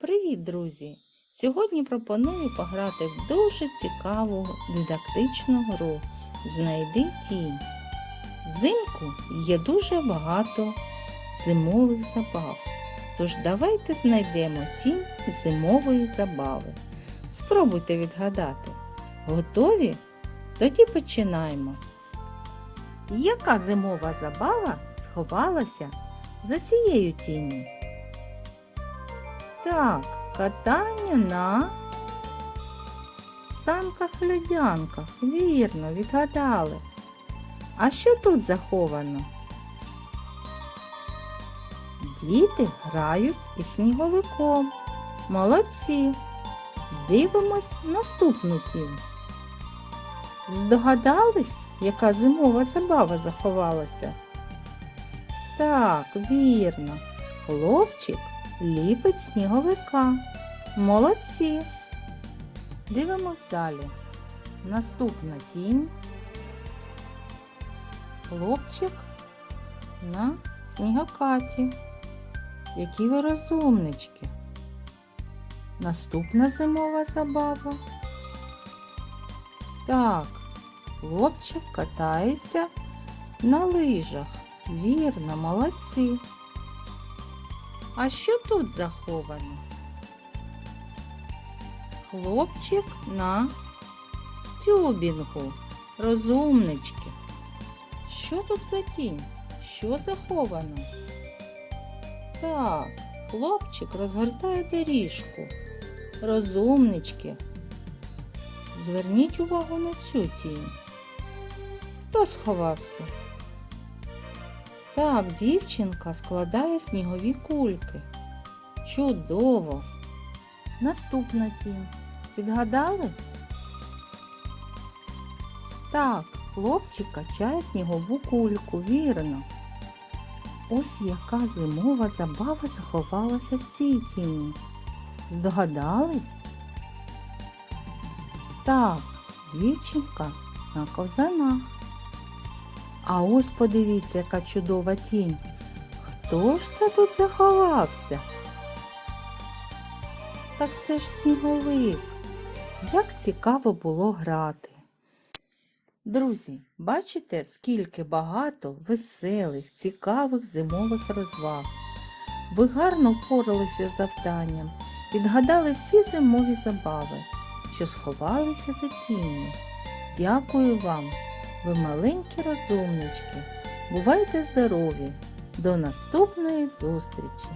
Привіт, друзі! Сьогодні пропоную пограти в дуже цікаву дидактичну гру Знайди тінь. Взимку є дуже багато зимових забав. Тож давайте знайдемо тінь зимової забави. Спробуйте відгадати. Готові? Тоді починаємо. Яка зимова забава сховалася за цією тінню? Так, катання на санках-льодянках. Вірно, відгадали. А що тут заховано? Діти грають із сніговиком. Молодці. Дивимось наступну тінь. Здогадались, яка зимова забава заховалася? Так, вірно. Хлопчик ліпить сніговика. Молодці. Дивимось далі. Наступна тінь. Хлопчик на снігокаті. Які ви розумнички. Наступна зимова забава. Так, хлопчик катається на лижах. Вірно, молодці. А що тут заховано? Хлопчик на тюбінгу. Розумнички. Що тут за тінь? Що заховано? Так, хлопчик розгортає доріжку. Розумнички. Зверніть увагу на цю тінь. Хто сховався? Так, дівчинка складає снігові кульки. Чудово! Наступна тінь. Підгадали? Так, хлопчик качає снігову кульку, вірно. Ось яка зимова забава заховалася в цій тіні. Здогадались? Так, дівчинка на ковзанах. А ось подивіться, яка чудова тінь. Хто ж це тут заховався? Так це ж сніговик. Як цікаво було грати. Друзі, бачите, скільки багато веселих, цікавих зимових розваг. Ви гарно впоралися з завданням, відгадали всі зимові забави, що сховалися за тінню. Дякую вам, ви маленькі розумнички. Бувайте здорові! До наступної зустрічі!